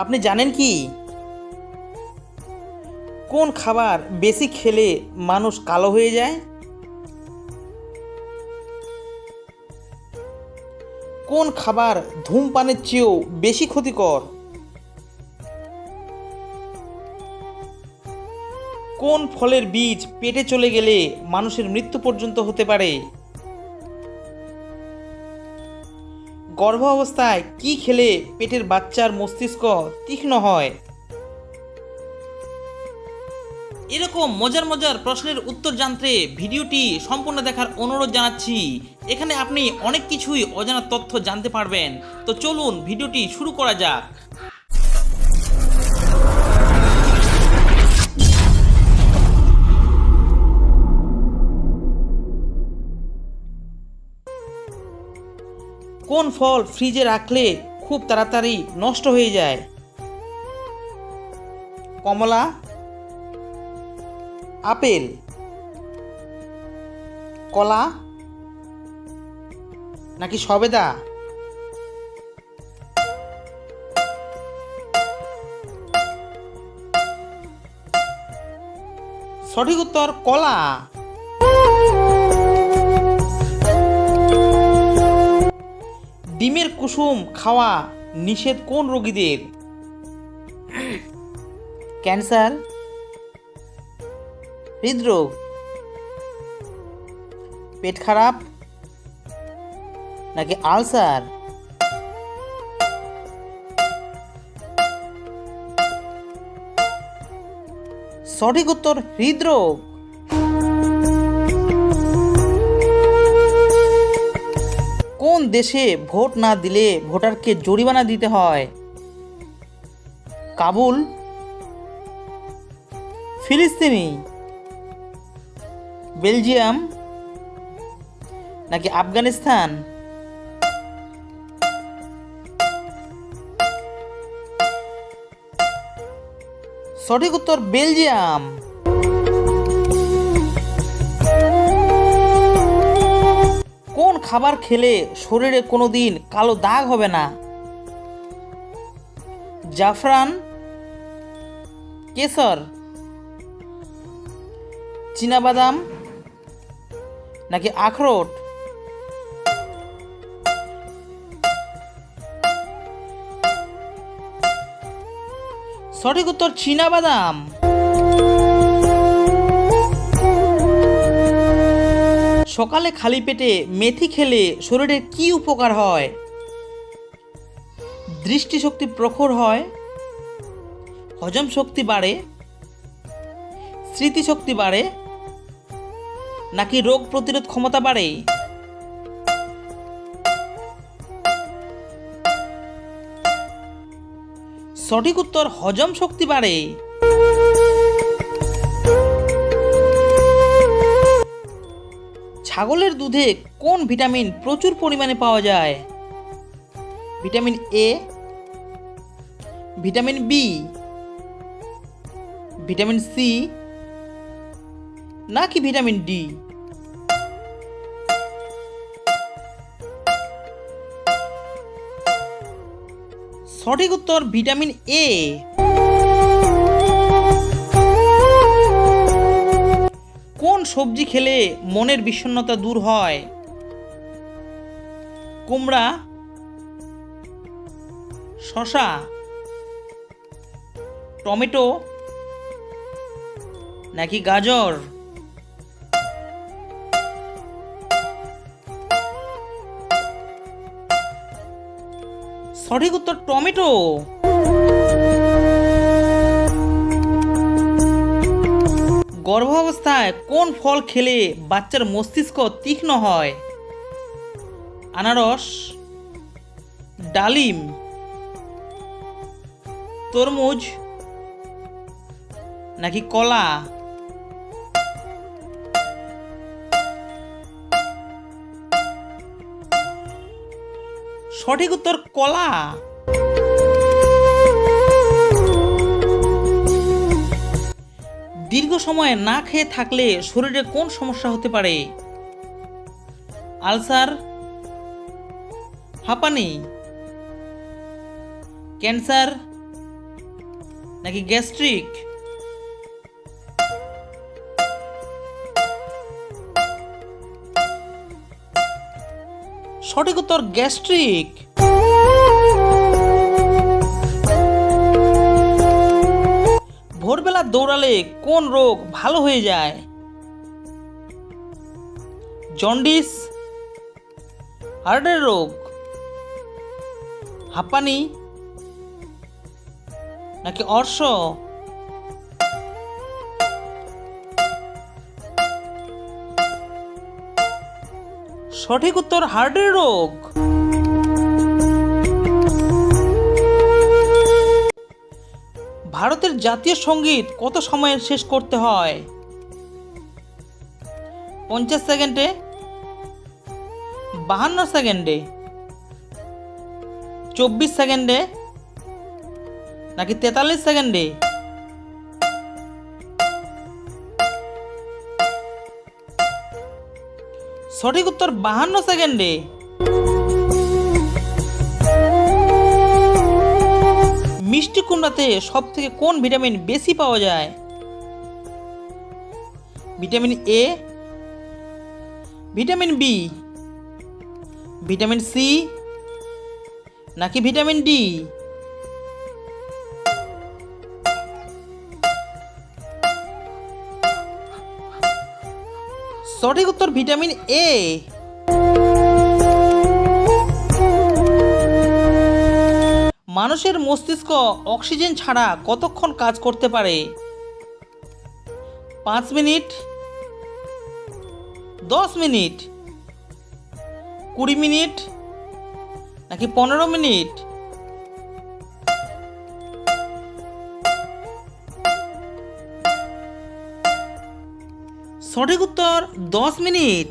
আপনি জানেন কি? কোন খাবার বেশি খেলে মানুষ কালো হয়ে যায়? কোন খাবার ধূমপানের চেয়েও বেশি ক্ষতিকর? কোন ফলের বীজ পেটে চলে গেলে মানুষের মৃত্যু পর্যন্ত হতে পারে? গর্ভ অবস্থায় কি খেলে পেটের বাচ্চার মস্তিষ্ক তীক্ষ্ণ হয়? এরকম মজার মজার প্রশ্নের উত্তর জানতে ভিডিওটি সম্পূর্ণ দেখার অনুরোধ জানাচ্ছি। এখানে আপনি অনেক কিছুই অজানা তথ্য জানতে পারবেন। তো চলুন ভিডিওটি শুরু করা যাক। কোন ফল ফ্রিজে রাখলে খুব তাড়াতাড়ি নষ্ট হয়ে যায়? কমলা, আপেল, কলা নাকি সবেদা? সঠিক উত্তর কলা। ডিমের কুসুম খাওয়া নিষেধ কোন রোগীদের? ক্যান্সার, হৃদরোগ, পেট খারাপ নাকি আলসার? সঠিক উত্তর, হৃদরোগ। কোন দেশে ভোট না দিলে ভোটারকে জরিমানা দিতে হয়? কাবুল? ফিলিস্তিনি? বেলজিয়াম? নাকি আফগানিস্তান? সঠিক উত্তর বেলজিয়াম। খাবার খেলে শরীরে কোনো দিন কালো দাগ হবে না। জাফরান? কেশর চীনাবাদাম? নাকি আখরোট? সঠিক উত্তর চীনাবাদাম। সকালে খালি পেটে মেথি খেলে শরীরের কি উপকার হয়? দৃষ্টিশক্তি প্রখর হয়, হজম শক্তি বাড়ে, স্মৃতিশক্তি বাড়ে, নাকি রোগ প্রতিরোধ ক্ষমতা বাড়ে? সঠিক উত্তর হজম শক্তি বাড়ে। ছাগলের দুধে কোন ভিটামিন প্রচুর পরিমাণে পাওয়া যায়? Vitamin A vitamin B vitamin C নাকি ভিটামিন ডি সঠিক উত্তর ভিটামিন এ কোন সবজি খেলে মনের বিষণ্ণতা দূর হয়, কুমড়া শশা টমেটো, নাকি গাজর, সঠিক উত্তর টমেটো। গর্ভাবস্থায় কোন ফল খেলে বাচ্চার মস্তিষ্ক তীক্ষ্ণ হয়? আনারস, ডালিম, তরমুজ নাকি কলা? সঠিক উত্তর কলা। দীর্ঘ সময় না খেয়ে থাকলে শরীরে কোন সমস্যা হতে পারে? আলসার? হাঁপানি ক্যান্সার? নাকি গ্যাস্ট্রিক? সঠিক উত্তর গ্যাস্ট্রিক। ভোরবেলা দৌড়ালে কোন রোগ ভালো হয়ে যায়? জন্ডিস, হার্টের রোগ, হাঁপানি, নাকি অর্শ? সঠিক উত্তর হার্টের রোগ। ভারতের জাতীয় সংগীত কত সময়ে শেষ করতে হয়? পঞ্চাশ সেকেন্ডে? বাহান্ন সেকেন্ডে? চব্বিশ সেকেন্ডে? নাকি তেতাল্লিশ সেকেন্ডে? সঠিক উত্তর বাহান্ন সেকেন্ডে। মিষ্টি কুমড়াতে সব থেকে কোন ভিটামিন বেশি পাওয়া যায়? Vitamin A vitamin B vitamin C নাকি ভিটামিন ডি সঠিক উত্তর ভিটামিন এ মানুষের মস্তিষ্ক অক্সিজেন ছাড়া কতক্ষণ কাজ করতে পারে? পাঁচ মিনিট, দশ মিনিট, কুড়ি মিনিট, নাকি পনেরো মিনিট? সঠিক উত্তর, দশ মিনিট।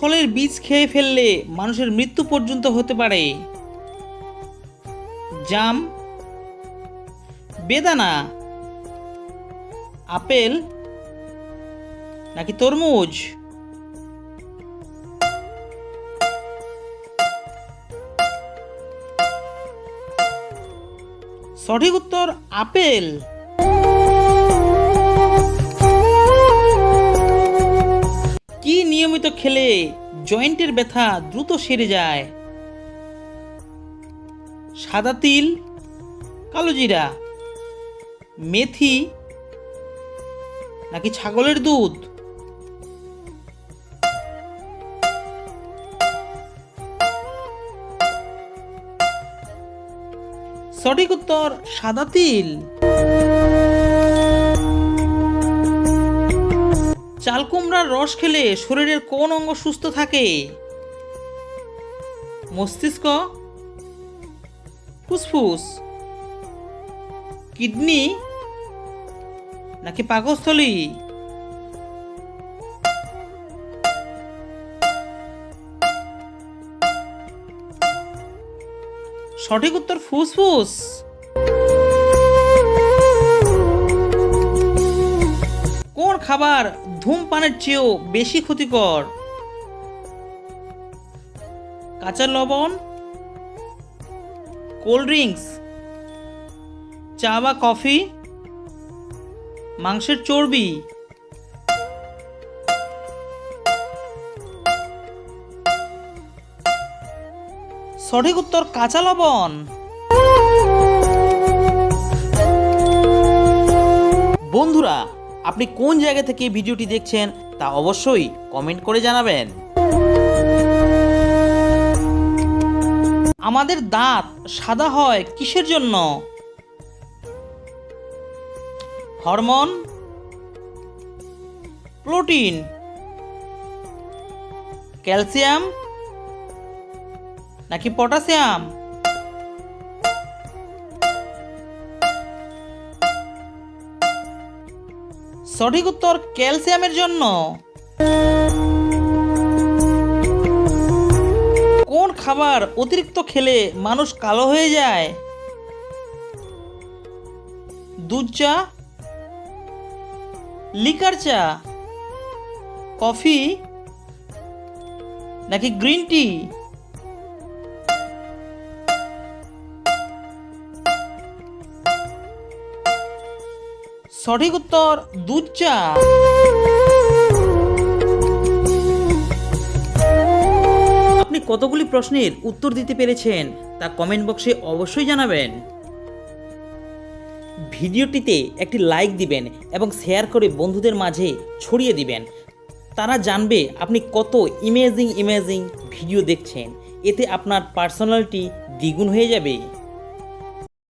ফলের বীজ খেয়ে ফেললে মানুষের মৃত্যু পর্যন্ত হতে পারে। জাম, বেদানা, আপেল, নাকি তরমুজ? সঠিক উত্তর, আপেল। কি নিয়মিত খেলে জয়েন্টের ব্যথা দ্রুত সেরে যায়? সাদা তিল, কালো জিরা, মেথি নাকি ছাগলের দুধ? সঠিক উত্তর, সাদা তিল। চাল কুমড়ার রস খেলে শরীরের কোন অঙ্গ সুস্থ থাকে? মস্তিষ্ক? ফুসফুস? কিডনি? নাকি পাকস্থলী? সঠিক উত্তর ফুসফুস। খাবার ধূমপানের চেয়েও বেশি ক্ষতিকর। কাঁচা লবণ, কোল্ড ড্রিঙ্কস, চা বা কফি, মাংসের চর্বি। সঠিক উত্তর কাঁচা লবণ। বন্ধুরা আপনি কোন জায়গা থেকে ভিডিওটি দেখছেন তা অবশ্যই কমেন্ট করে জানাবেন। আমাদের দাঁত সাদা হয় কিসের জন্য? হরমোন? প্রোটিন? ক্যালসিয়াম? নাকি পটাশিয়াম? সঠিক উত্তর ক্যালসিয়ামের জন্য। কোন খাবার অতিরিক্ত খেলে মানুষ কালো হয়ে যায়? দুধ চা, লিকার চা, কফি, নাকি গ্রিন টি? সঠিক উত্তর দুধ চা আপনি কতগুলি প্রশ্নের উত্তর দিতে পেরেছেন তা কমেন্ট বক্সে অবশ্যই জানাবেন। ভিডিওটিতে একটি লাইক দিবেন এবং শেয়ার করে বন্ধুদের মাঝে ছড়িয়ে দিবেন। তারা জানবে আপনি কত ইমেজিং ইমেজিং ভিডিও দেখছেন। এতে আপনার পার্সোনালিটি দ্বিগুণ হয়ে যাবে।